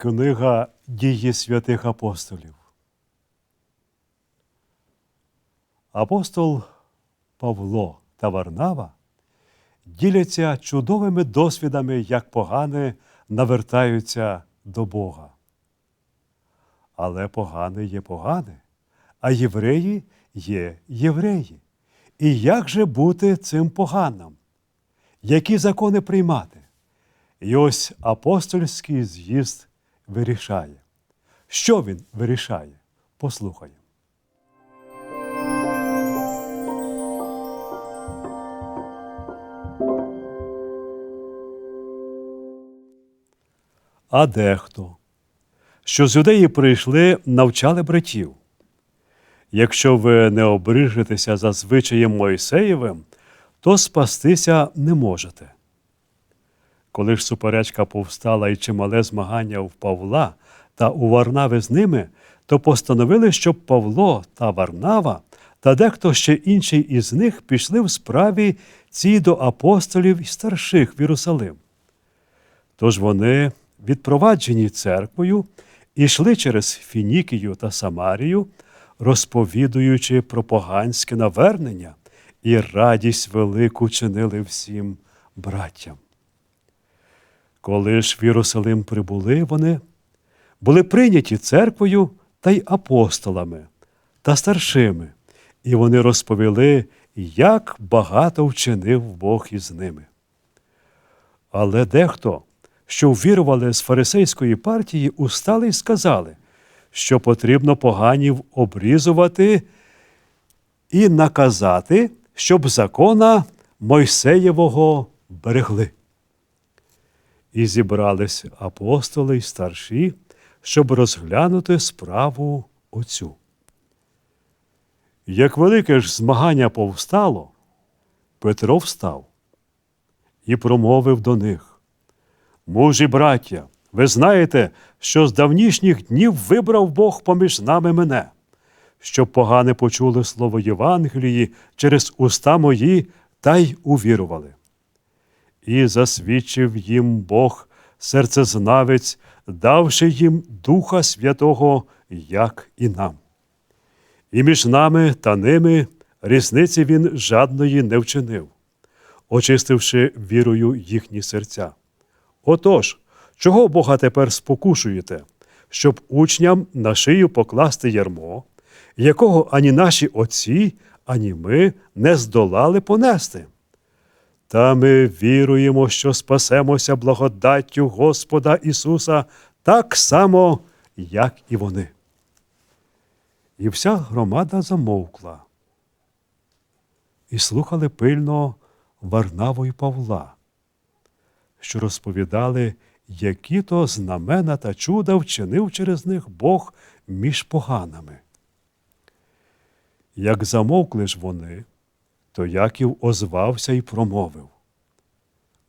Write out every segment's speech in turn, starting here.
Книга дії святих апостолів. Апостол Павло та Варнава діляться чудовими досвідами, як погани навертаються до Бога. Але погане є погане, а євреї є євреї. І як же бути цим поганим? Які закони приймати? І ось апостольський з'їзд вирішає. Що він вирішає? Послухаємо. А дехто, що з юдеї прийшли, навчали братів. Якщо ви не обрижетеся за звичаєм Мойсеєвим, то спастися не можете. Коли ж суперечка повстала і чимале змагання в Павла та у Варнави з ними, то постановили, щоб Павло та Варнава та дехто ще інший із них пішли в справі цій до апостолів і старших в Єрусалим. Тож вони, відпроваджені церквою, ішли через Фінікію та Самарію, розповідуючи про поганське навернення і радість велику чинили всім браттям. Коли ж в Єрусалим прибули вони, були прийняті церквою та й апостолами та старшими, і вони розповіли, як багато вчинив Бог із ними. Але дехто, що ввірували з фарисейської партії, устали й сказали, що потрібно поганів обрізувати і наказати, щоб закона Мойсеєвого берегли. І зібрались апостоли й старші, щоб розглянути справу оцю. Як велике ж змагання повстало, Петро встав і промовив до них. Мужі браття, ви знаєте, що з давнішніх днів вибрав Бог поміж нами мене, щоб погане почули слово Євангелії через уста мої та й увірували. І засвідчив їм Бог, серцезнавець, давши їм Духа Святого, як і нам. І між нами та ними різниці він жадної не вчинив, очистивши вірою їхні серця. Отож, чого Бога тепер спокушуєте, щоб учням на шию покласти ярмо, якого ані наші отці, ані ми не здолали понести? Та ми віруємо, що спасемося благодаттю Господа Ісуса так само, як і вони. І вся громада замовкла. І слухали пильно Варнаву і Павла, що розповідали, які то знамена та чуда вчинив через них Бог між поганами. Як замовкли ж вони, то Яків озвався і промовив.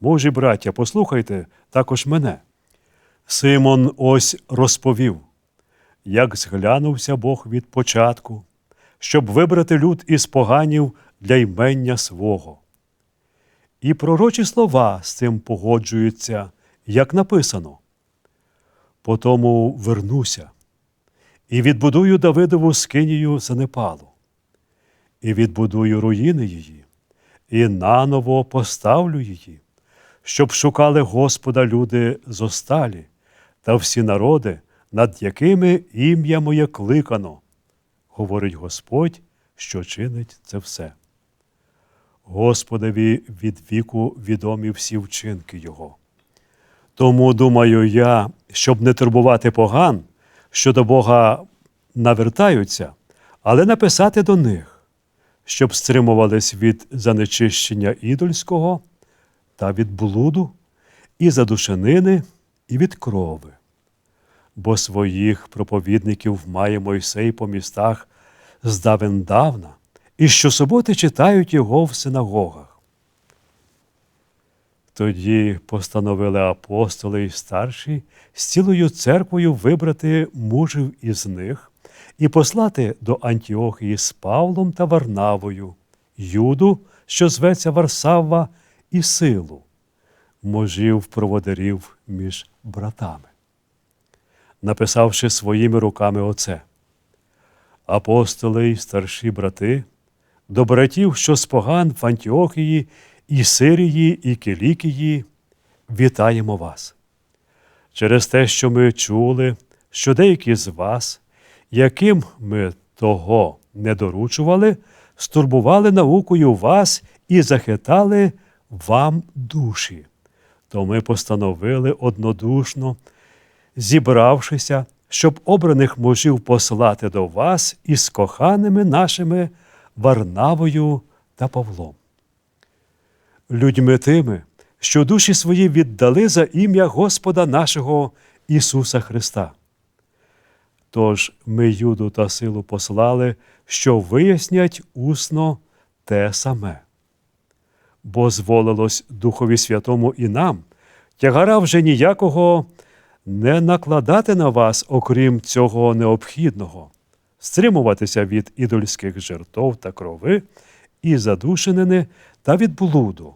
Мужі браття, послухайте також мене. Симон ось розповів, як зглянувся Бог від початку, щоб вибрати люд із поганів для ймення свого. І пророчі слова з цим погоджуються, як написано. Потому вернуся і відбудую Давидову скинію занепалу і відбудую руїни її, і наново поставлю її, щоб шукали Господа люди зосталі та всі народи, над якими ім'я моє кликано, говорить Господь, що чинить це все. Господові від віку відомі всі вчинки Його. Тому думаю я, щоб не турбувати поган, що до Бога навертаються, але написати до них щоб стримувались від занечищення ідольського та від блуду, і задушенини, і від крови. Бо своїх проповідників має Мойсей по містах здавен давна, і щосуботи читають його в синагогах. Тоді постановили апостоли й старші з цілою церквою вибрати мужів із них і послати до Антіохії з Павлом та Варнавою, Юду, що зветься Варсава, і силу, можів проводарів між братами. написавши своїми руками оце. Апостоли й старші брати, до братів, що з поган в Антіохії, і Сирії, і Кілікії, вітаємо вас. Через те, що ми чули, що деякі з вас, яким ми того не доручували, стурбували наукою вас і захитали вам душі. То ми постановили однодушно, зібравшися, щоб обраних мужів послати до вас із коханими нашими Варнавою та Павлом. Людьми тими, що душі свої віддали за ім'я Господа нашого Ісуса Христа. Тож ми Юду та силу послали, що вияснять усно те саме. Бо зволилось Духові Святому і нам, тягара вже ніякого не накладати на вас, окрім цього необхідного, стримуватися від ідольських жертов та крови, і задушенини та від блуду.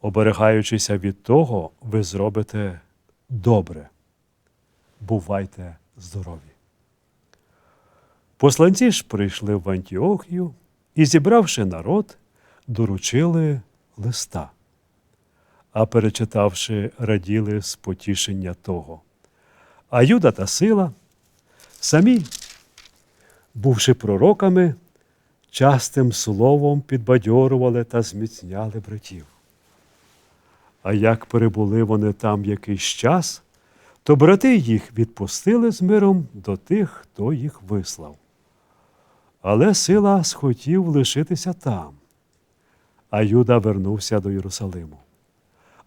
Оберегаючися від того, ви зробите добре. Бувайте здорові. Посланці ж прийшли в Антіохію і, зібравши народ, доручили листа, а перечитавши, раділи з потішення того. А Юда та сила, самі, бувши пророками, частим словом підбадьорували та зміцняли братів. А як перебули вони там якийсь час, то брати їх відпустили з миром до тих, хто їх вислав. Але сила схотів лишитися там, а Юда вернувся до Єрусалиму.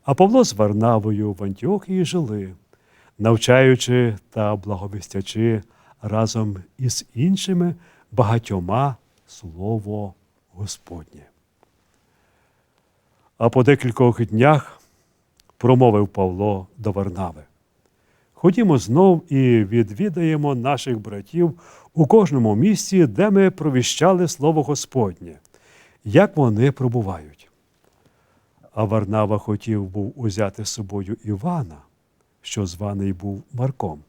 А Павло з Варнавою в Антіохії жили, навчаючи та благовістячи разом із іншими багатьома слово Господнє. А по декількох днях промовив Павло до Варнави. Ходімо знов і відвідаємо наших братів у кожному місці, де ми провіщали Слово Господнє, як вони пробувають. А Варнава хотів був узяти з собою Івана, що званий був Марком.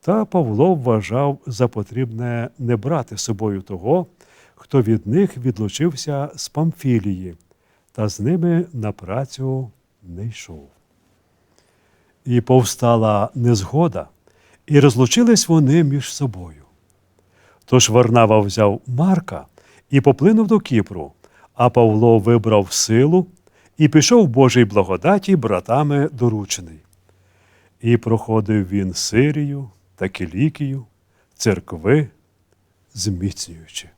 Та Павло вважав за потрібне не брати з собою того, хто від них відлучився з Памфілії, та з ними на працю не йшов. І повстала незгода, і розлучились вони між собою. Тож Варнава взяв Марка і поплинув до Кіпру, а Павло вибрав силу і пішов Божій благодаті братами доручений. І проходив він Сирію та Кілікію, церкви, зміцнюючи.